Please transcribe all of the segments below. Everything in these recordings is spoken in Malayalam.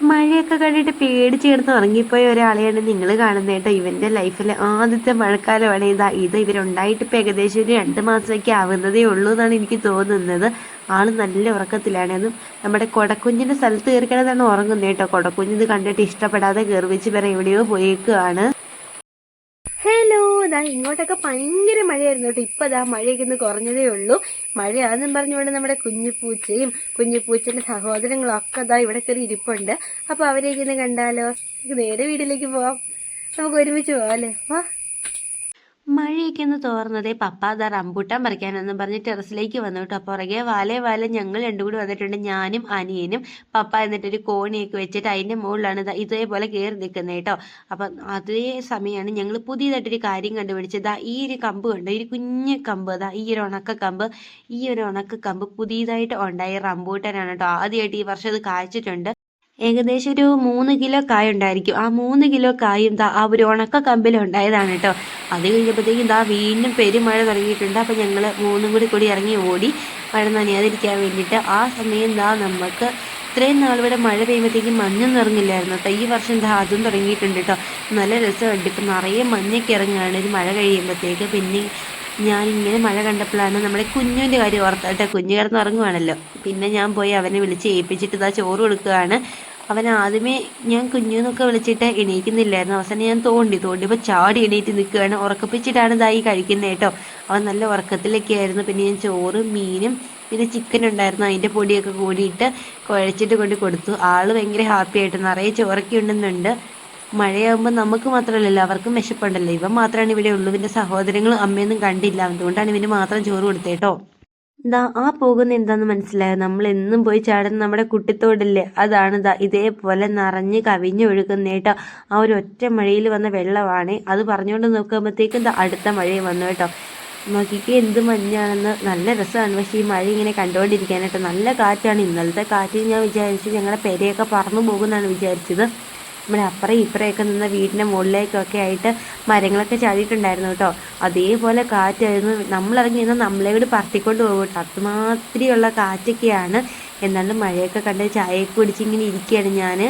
മഴയൊക്കെ കണ്ടിട്ട് പേടിച്ച് കിടന്ന് ഉറങ്ങിപ്പോയ ഒരാളെയാണ് നിങ്ങൾ കാണുന്നത് കേട്ടോ. ഇവന്റെ ലൈഫിലെ ആദ്യത്തെ മഴക്കാലമാണ് ഇതാ. ഇത് ഇവരുണ്ടായിട്ട് ഇപ്പൊ ഏകദേശം ഒരു രണ്ട് മാസമൊക്കെ ആവുന്നതേ ഉള്ളൂ എന്നാണ് എനിക്ക് തോന്നുന്നത്. ആൾ നല്ല ഉറക്കത്തിലാണ്. അതും നമ്മുടെ കൊടക്കുഞ്ഞിന്റെ സ്ഥലത്ത് കയറി കിടന്നാണ് ഉറങ്ങുന്നത് കേട്ടോ. കൊടക്കുഞ്ഞ് ഇത് കണ്ടിട്ട് ഇഷ്ടപ്പെടാതെ കയറി വെച്ച് വേറെ എവിടെയോ പോയേക്കുകയാണ് ദാ ഇങ്ങോട്ടൊക്കെ ഭയങ്കര മഴയായിരുന്നു കേട്ടോ. ഇപ്പൊ ദാ മഴയൊക്കെ ഒന്ന് കുറഞ്ഞതേ ഉള്ളൂ. മഴയാണെന്നും പറഞ്ഞുകൊണ്ട് നമ്മുടെ കുഞ്ഞിപ്പൂച്ചയും കുഞ്ഞിപ്പൂച്ചന്റെ സഹോദരങ്ങളും ഒക്കെ ദാ ഇവിടെ കയറി ഇരിപ്പുണ്ട്. അപ്പോൾ അവരെയൊക്കെ ഒന്ന് കണ്ടാലോ? നേരെ വീട്ടിലേക്ക് പോവാം. നമുക്ക് ഒരുമിച്ച് പോവാം അല്ലേ? വാ. മഴയൊക്കെ ഒന്ന് തോർന്നതേ പപ്പ അതാ റംബൂട്ടാൻ പറിക്കാനെന്നും പറഞ്ഞ് ടെറസിലേക്ക് വന്നു കേട്ടോ. പുറകെ വാലേ വാല ഞങ്ങൾ രണ്ടും കൂടി വന്നിട്ടുണ്ട്. ഞാനും അനിയനും പപ്പ എന്നിട്ടൊരു കോണിയൊക്കെ വെച്ചിട്ട് അതിന്റെ മുകളിലാണ് ഇതാ ഇതേപോലെ കയറി നിൽക്കുന്നത് കേട്ടോ. അപ്പം അതേ സമയമാണ് ഞങ്ങൾ പുതിയതായിട്ടൊരു കാര്യം കണ്ടുപിടിച്ചത്. ഈ ഒരു കമ്പ് കണ്ടു? ഒരു കുഞ്ഞ് കമ്പ് അതാ ഈ ഒരു ഉണക്ക കമ്പ്. ഈ ഒരു ഉണക്ക കമ്പ് പുതിയതായിട്ട് ഉണ്ടായ റംബൂട്ടാനാണ് കേട്ടോ. ആദ്യമായിട്ട് ഈ വർഷം അത് കായ്ച്ചിട്ടുണ്ട്. ഏകദേശം ഒരു മൂന്ന് കിലോ കായ ഉണ്ടായിരിക്കും. ആ മൂന്ന് കിലോ കായും ആ ഒരു ഉണക്ക കമ്പിൽ ഉണ്ടായതാണ് കേട്ടോ. അത് കഴിഞ്ഞപ്പോഴത്തേക്കും ദാ വീണ്ടും പെരുമഴ തുടങ്ങിയിട്ടുണ്ട്. അപ്പം ഞങ്ങൾ മൂന്നും കൂടി കൂടി ഇറങ്ങി ഓടി മഴ നനയാതിരിക്കാൻ വേണ്ടിയിട്ട് ആ സമയം ദാ നമുക്ക് ഇത്രയും നാൾ ഇവിടെ മഴ പെയ്യുമ്പോഴത്തേക്കും മഞ്ഞൊന്നും നിറഞ്ഞില്ലായിരുന്നു കേട്ടോ ഈ വർഷം ദാ അതും തുടങ്ങിയിട്ടുണ്ട് കേട്ടോ നല്ല രസമുണ്ട് ഇപ്പം നിറയെ മഞ്ഞൊക്കെ ഇറങ്ങുകയാണ്. ഒരു മഴ കഴിയുമ്പോഴത്തേക്ക് പിന്നെ ഞാനിങ്ങനെ മഴ കണ്ടപ്പോഴാണ് നമ്മുടെ കുഞ്ഞുവിന്റെ കാര്യം ഓർത്തട്ടെ കുഞ്ഞു കിടന്ന് പിന്നെ ഞാൻ പോയി അവനെ വിളിച്ച് ഏൽപ്പിച്ചിട്ട് ഇതാ ചോറ് കൊടുക്കുകയാണ്. അവൻ ആദ്യമേ ഞാൻ കുഞ്ഞുന്നൊക്കെ വിളിച്ചിട്ട് എണീക്കുന്നില്ലായിരുന്നു. അവസാനം ഞാൻ തോണ്ടി തോണ്ടിയപ്പോൾ ചാടി എണീറ്റ് നിൽക്കുകയാണ്. ഉറക്കപ്പിച്ചിട്ടാണ് ഇതായി കഴിക്കുന്നത് കേട്ടോ. അവൻ നല്ല ഉറക്കത്തിലൊക്കെ ആയിരുന്നു. പിന്നെ ഞാൻ ചോറ് മീനും പിന്നെ ചിക്കൻ ഉണ്ടായിരുന്നു. അതിന്റെ പൊടിയൊക്കെ കൂടിയിട്ട് കുഴച്ചിട്ട് കൊണ്ട് കൊടുത്തു. ആൾ ഭയങ്കര ഹാപ്പി ആയിട്ട് നിറയെ ചോറൊക്കെ ഉണ്ടെന്നുണ്ട് മഴയാകുമ്പോൾ നമുക്ക് മാത്രമല്ലല്ലോ അവർക്കും വിശപ്പുണ്ടല്ലോ. ഇവൻ മാത്രമാണ് ഇവിടെ ഉള്ളൂ. പിന്നെ സഹോദരങ്ങളും അമ്മയൊന്നും കണ്ടില്ല. അതുകൊണ്ടാണ് ഇവന് മാത്രം ചോറ് കൊടുത്തേട്ടോ ദാ ആ പോകുന്ന എന്താന്ന് മനസ്സിലായോ? നമ്മൾ എന്നും പോയി ചാടുന്ന നമ്മുടെ കുട്ടിത്തോടില്ലേ? അതാണ് ദാ ഇതേപോലെ നിറഞ്ഞ് കവിഞ്ഞ് ഒഴുകുന്ന കേട്ടോ. ആ ഒരു ഒറ്റ മഴയിൽ വന്ന വെള്ളമാണ്. അത് പറഞ്ഞുകൊണ്ട് നോക്കുമ്പോഴത്തേക്കും ദാ അടുത്ത മഴയും വന്നു കേട്ടോ. നോക്കിക്ക് എന്ത് മഞ്ഞാണെന്ന്. നല്ല രസമാണ് പക്ഷേ ഈ മഴ ഇങ്ങനെ കണ്ടുകൊണ്ടിരിക്കാനായിട്ട് നല്ല കാറ്റാണ്. ഇന്നലത്തെ കാറ്റിൽ ഞാൻ വിചാരിച്ചു ഞങ്ങളുടെ പെരയൊക്കെ പറന്നു പോകുമെന്നാണ് വിചാരിച്ചത്. നമ്മുടെ അപ്പുറം ഇപ്പുറമൊക്കെ നിന്ന വീടിന്റെ മുകളിലേക്കൊക്കെ ആയിട്ട് മരങ്ങളൊക്കെ ചാടിയിട്ടുണ്ടായിരുന്നു കേട്ടോ. അതേപോലെ കാറ്റായിരുന്നു. നമ്മളിറങ്ങി നിന്നാൽ നമ്മളെ കൂടി പറത്തിക്കൊണ്ട് പോകും കേട്ടോ. അതുമാതിരിയുള്ള കാറ്റൊക്കെയാണ്. എന്നാലും മഴയൊക്കെ കണ്ട് ചായയൊക്കെ കുടിച്ച് ഇങ്ങനെ ഇരിക്കുകയാണ് ഞാൻ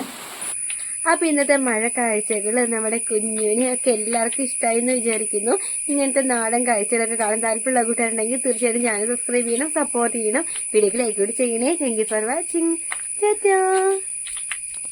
അപ്പോൾ ഇന്നത്തെ മഴ കാഴ്ചകൾ നമ്മുടെ കുഞ്ഞുവിനെ ഒക്കെ എല്ലാവർക്കും ഇഷ്ടമായി എന്ന് വിചാരിക്കുന്നു. ഇങ്ങനത്തെ നാടൻ കാഴ്ചകളൊക്കെ കാണാൻ താല്പര്യമുള്ള കൂട്ടുകാരുണ്ടെങ്കിൽ തീർച്ചയായിട്ടും ചാനൽ സബ്സ്ക്രൈബ് ചെയ്യണം സപ്പോർട്ട് ചെയ്യണം. വീഡിയോക്ക് ലൈക്ക് കൂടി ചെയ്യണേ. Thank you for watching tata